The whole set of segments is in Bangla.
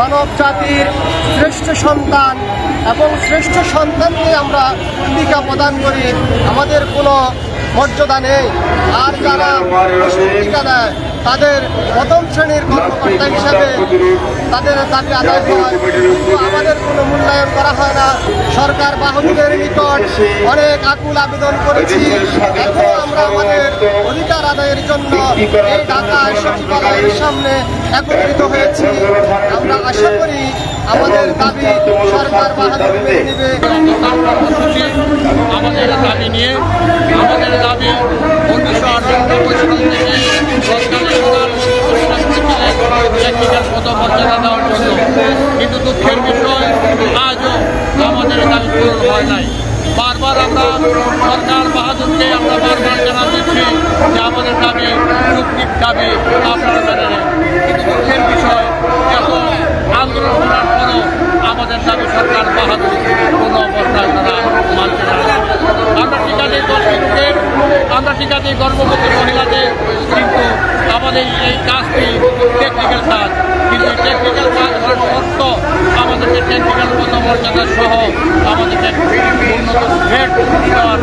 মানব জাতির শ্রেষ্ঠ সন্তান এবং শ্রেষ্ঠ সন্তানকে আমরা জীবিকা প্রদান করি, আমাদের কোনো মর্যাদা নেই। আর যারা জীবিকা দেয় তাদের প্রথম শ্রেণির কর্মকর্তা হিসাবে তাদের দাবি আদায় হয়। আমাদের কোনো মূল্যায়ন করা হয় না। সরকার বাহকদের নিকট অনেক আকুল আবেদন করেছি। এখনও আমরা আমাদের আদায়ের জন্য এই ঢাকায় সচিবালয়ের সামনে একত্রিত হয়েছি। আমরা আশা করি আমাদের দাবি সরকার বাহাদুর মেনে নেবে। আমাদের দাবি নিয়ে আমাদের দাবি উনিশশো আটানব্বই সাল থেকে কিন্তু দুঃখের বিষয় আজও আমাদের দাবি পূরণ হয় নাই। বারবার আমরা সরকার বাহাদুরকে আমরা বারবার দিচ্ছি যে আমাদের দাবি, যুক্তির দাবি, আপনারা মেনে নেন। কিন্তু দুঃখের বিষয় এত আন্দোলন করার পরও আমাদের দাবি সরকার বাহাদুর, কোনো অবস্থায় তারা মানতে না। আমরা টিকা দিই দশটি লোকের আমরা টিকা দিই গর্ভবতী মহিলাদের, কিন্তু আমাদের এই কাজটি টেকনিক্যাল কাজ। কিন্তু টেকনিক্যাল কাজ হওয়ার শর্ত আমাদেরকে টেকনিক্যাল পদ মর্যাদা সহ আমাদেরকে উন্নত গ্রেড দেওয়ার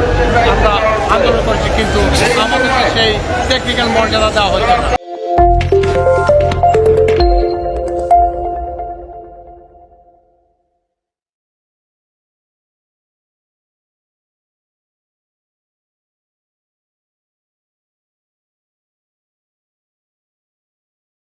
আন্দোলন করছি কিন্তু আমাদেরকে সেই টেকনিক্যাল মর্যাদা দেওয়া হচ্ছে না।